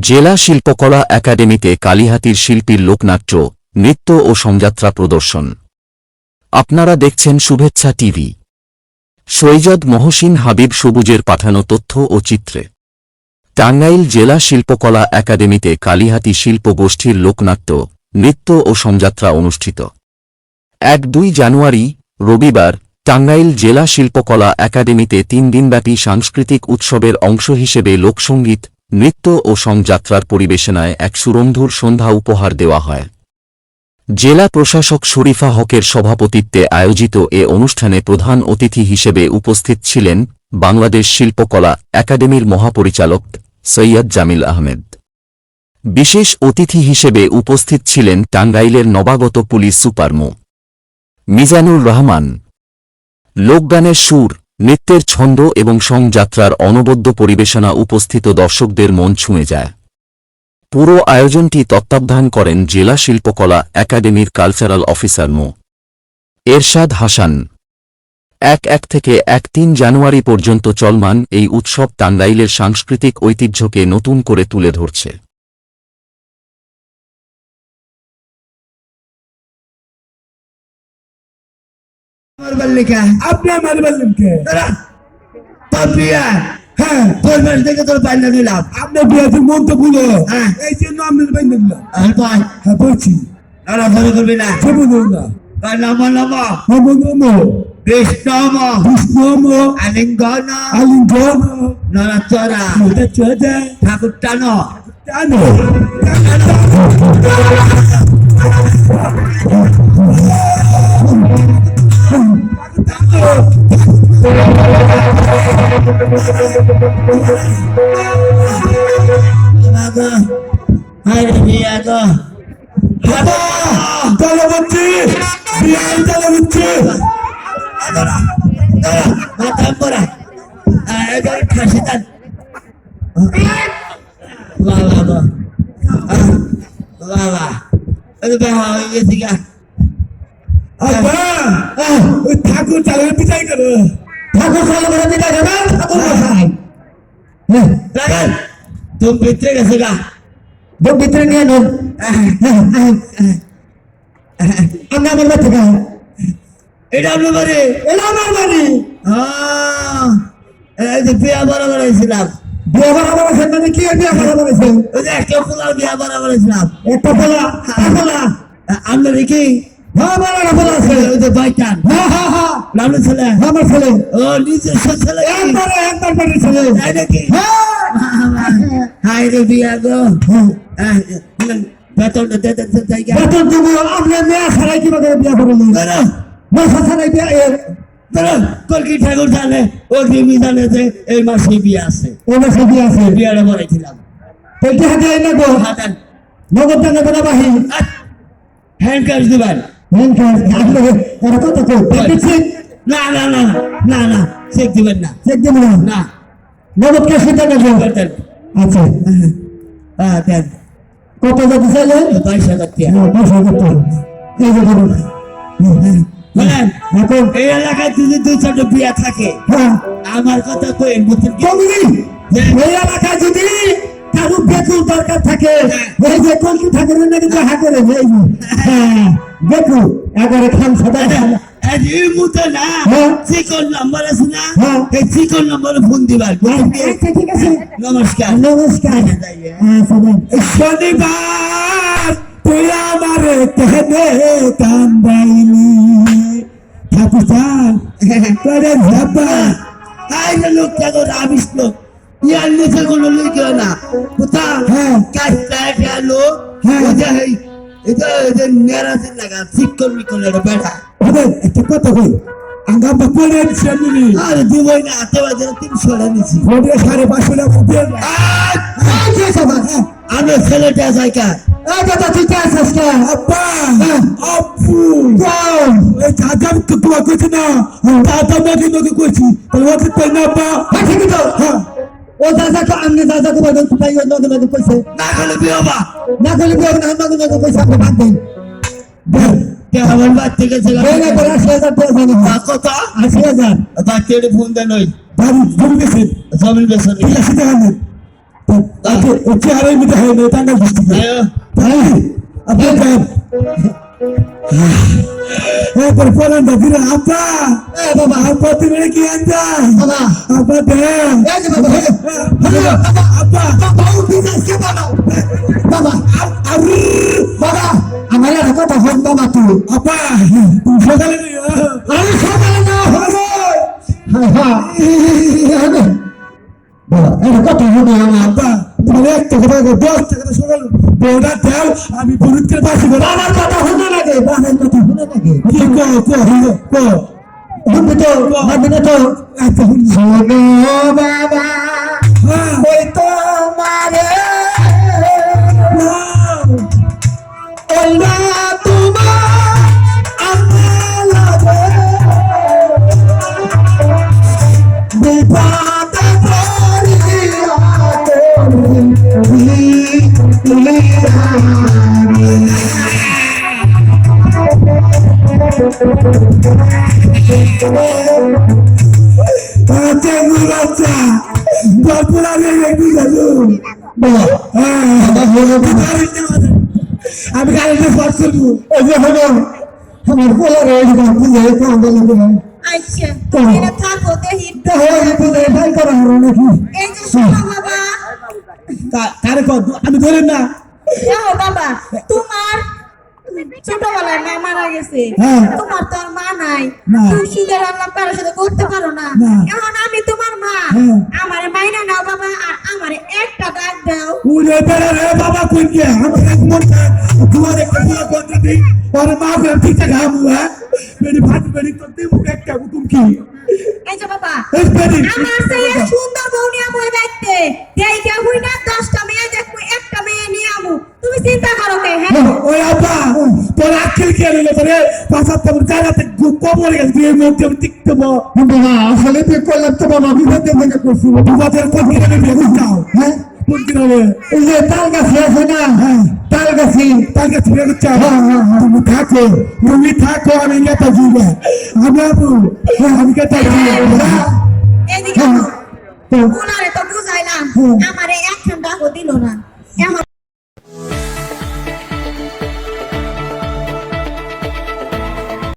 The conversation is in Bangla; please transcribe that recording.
জেলা শিল্পকলা একাডেমিতে কালীহাতির শিল্পীর লোকনাট্য, নৃত্য ও সংযাত্রা প্রদর্শন। আপনারা দেখছেন শুভেচ্ছা টিভি। সৈয়দ মহসিন হাবিব সবুজের পাঠানো তথ্য ও চিত্রে। টাঙ্গাইল জেলা শিল্পকলা একাডেমিতে কালীহাতি শিল্পগোষ্ঠীর লোকনাট্য, নৃত্য ও সংযাত্রা অনুষ্ঠিত। এক দুই জানুয়ারি, রবিবার, টাঙ্গাইল জেলা শিল্পকলা একাডেমিতে তিন দিনব্যাপী সাংস্কৃতিক উৎসবের অংশ হিসেবে লোকসঙ্গীত নৃত্য ও সংযাত্রার পরিবেশনায় এক সুরন্ধুর সন্ধ্যা উপহার দেওয়া হয়। জেলা প্রশাসক শরীফা হকের সভাপতিত্বে আয়োজিত এ অনুষ্ঠানে প্রধান অতিথি হিসেবে উপস্থিত ছিলেন বাংলাদেশ শিল্পকলা একাডেমির মহাপরিচালক সৈয়দ জামিল আহমেদ। বিশেষ অতিথি হিসেবে উপস্থিত ছিলেন টাঙ্গাইলের নবাগত পুলিশ সুপার মো. মিজানুর রহমান। লোকগানের সুর নৃত্যের ছন্দ এবং সংযাত্রার অনবদ্য পরিবেশনা উপস্থিত দর্শকদের মন ছুঁয়ে যায়। পুরো আয়োজনটি তত্ত্বাবধান করেন জেলা শিল্পকলা একাডেমির কালচারাল অফিসার মো। এরশাদ হাসান। এক এক থেকে এক তিন জানুয়ারি পর্যন্ত চলমান এই উৎসব টাঙ্গাইলের সাংস্কৃতিক ঐতিহ্যকে নতুন করে তুলে ধরছে। আপনি আমার বললেন কে বিয়ে হ্যাঁ। তোর বাড়ি থেকে তোর বাইনা দিলাম আপনি বিয়েতে মন তো ভুলো হ্যাঁ। এই জন্য আমি বাইন্দে দিলাম আর তুই হ্যাঁ বলছি দাঁড়া ফলো করবি না। সব না। তার নম নম নম নম বিষ্ণম বিষ্ণম আলিঙ্গন। আলিঙ্গন। নরচরা। মোদা ঠাকুর টানো টানো দাঁড়া দাঁড়া মাথা পড়া এবার খাসি দান বাবা বাবা বাবা হয়ে গেছি গা ঠাকুর চালের পিঠাই করো ঠাকুর চালু করে দিতে যাবে ঠাকুর তুমি ভিতরে গেছে গা। বোন ভিতরে নিয়ে নিন আমি আমার বাড়ি থেকে এটা আপনার বাড়ি এটা আমার বাড়ি হ্যাঁ বিয়া বরাবর হয়েছিলাম বিয়া বাড়াবার আছে মানে কি বিয়ে বাড়াবার আছে ওই যে একটা ফুলার বিয়া বরাবর হয়েছিলাম একটা পোলা পোলা আপনার কি ছেলে আমার ছেলে। ও নিজস্ব ছেলে কি? একবারে একবার বাড়ির ছেলে। তাই নাকি? হ্যাঁ। হাই রে বিয়া গো। হ্যাঁ। বেতন দেবো মেয়ে ছাড়াই কি বাজারে বিয়ে ছাড়াই কলকি ঠাকুর জানে? ও দেবী জানে যে এই মাসে বিয়ে আছে? ও মাসে বিয়ে আছে। পয়সা হাতে নগদ টাকা হ্যান্ড ক্যাশ দিবেন। হ্যাঁ আপনি এরা কত কো না না না না না চেক দিবেন না চেক দেবো না না নগদ ক্যাশ দিতে নেব আচ্ছা হ্যাঁ দেন কত যদি চাইলে বাইশ হাজার টাকা হ্যাঁ, দশ হাজার টাকা এই যে ধরুন এখন এই এলাকায় যদি দুই চারটে বিয়া থাকে হ্যাঁ আমার কথা কই? জমি এই এলাকায় যদি কারও বেকুল দরকার থাকে যে কলকি ঠাকুরের নাকি দেখা করে এই হ্যাঁ এগারো খান এই মুহূর্তে না হ্যাঁ। চিকন নাম্বার আছে না হ্যাঁ। এই চিকন নম্বরে ফোন দিবার ঠিক আছে? নমস্কার। নমস্কার। হ্যাঁ সবাই। শনিবার তুই আমার কেনে কান্দাইলি ঠাকুর চান করে যাবা এই লোকটা করে আবিস লোক ইয়ার নিচে কোনো লোক না। কোথা হ্যাঁ। কাজটা লোক হ্যাঁ। ওই এই যে নেরাজের লাগা চিকন মিকন একটা বেড়া হবে একটা কথা কই? আঙ্গা বাপরে সামনে আর দিবই না হাতে বাজে তিনশো টাকা নিছি ওরে সাড়ে পাঁচশো টাকা দিয়ে আমি ছেলেটা যাইকা দাদা ঠিক আছে আব্বা আব্বু। এই দাদা তো তোমার কইছে না দাদা নাকি নাকি কইছি। তাহলে ওকে তাই না আব্বা? ঠিক তো। হ্যাঁ। ও দাদা তো আমি দাদা তো বলতে তাই ও নাকি নাকি কইছে। না গেলে বিয়ে না করলে বিয়ে না? নাকি নাকি কইছে আপনি বাদ দেন। আমার এই না করে আশি হাজার টাকা কত? আশি হাজার। বাচ্চাটা ফোন দেন ওই। বাড়ি জমি গেছে জমিন বেসন ঠিক আছে দেখান চেহারা হয় না টাঙ্গাল ডিস্ট্রিক্ট আপনি যান এরপর বলেন না ফিরে আপা বাবা। আপা তুমি কি আনতা বাবা। আপা দে। এই যে বাবা আপা বাবা বিদেশ কে বাবা বাবা? আরে বাবা আমার একটা কথা হন বাবা তুই আপা সকালে আমি সকালে না হবে হ্যাঁ হ্যাঁ। বাবা এটা কথা হবে আমার আপা তোমার একটা কথা দশ টাকা সকাল বউটা দাও আমি বরুদকে পাশে করে বাবার কথা শুনে লাগে বাবার কথা শুনে লাগে। কি কো কো কো? শুনবি তো না তো। শোনো বাবা হ্যাঁ। ওই তো মারে তোমার বিপদে আমি গাড়িতে ফট করব এই যে হলো আমার পোলারে একদম বুঝে কাম বলে আচ্ছা কেন? এটা থাকো দেখি তাহলে বুঝে ভাই করা হলো নাকি এই যে শোনো বাবা কারে কর আমি ধরেন না। দেখো বাবা তোমার ছোটবেলায় মা মারা গেছে। হ্যাঁ। তোমার তো আর মা নাই। তুমি সুদের আল্লাহ কারোর সাথে করতে পারো না। না। এখন আমি তোমার মা। হ্যাঁ। মাইনা নাও বাবা আর আমারে একটা ডাক দাও। উড়ে বেড়া রে বাবা কোন কে আমার এক মন তোমার একটা পুরো কথা দিই আর মা করে ঠিক আছে হাম হুয়া? মেরি ভাত মেরি তো দে একটা হুকুম কি? এই যে বাবা এই বেরি আমার সেই সুন্দর ওই আব্বা তোর আজকাল কি আনলে পরে পাঁচাত তোমার জায়গাতে কবর গেছে এই মধ্যে টিকতে বো বাবা আসলে তুই করলাম তো বাবা বিপদে মনে করছি। তোমাদের কোন কিনে বেগুন যাও হ্যাঁ? কোন কিনে এই যে তাল গাছে আছে না? হ্যাঁ। তাল গাছে। তার কাছে বেগুন চাও তুমি থাকো। তুমি থাকো আমি নেতা জুড়ে আমি আবু আমি কেতা জুড়ে এদিকে হ্যাঁ। ওনারে তো বুঝাইলাম আমারে এক ঘণ্টা দিল না।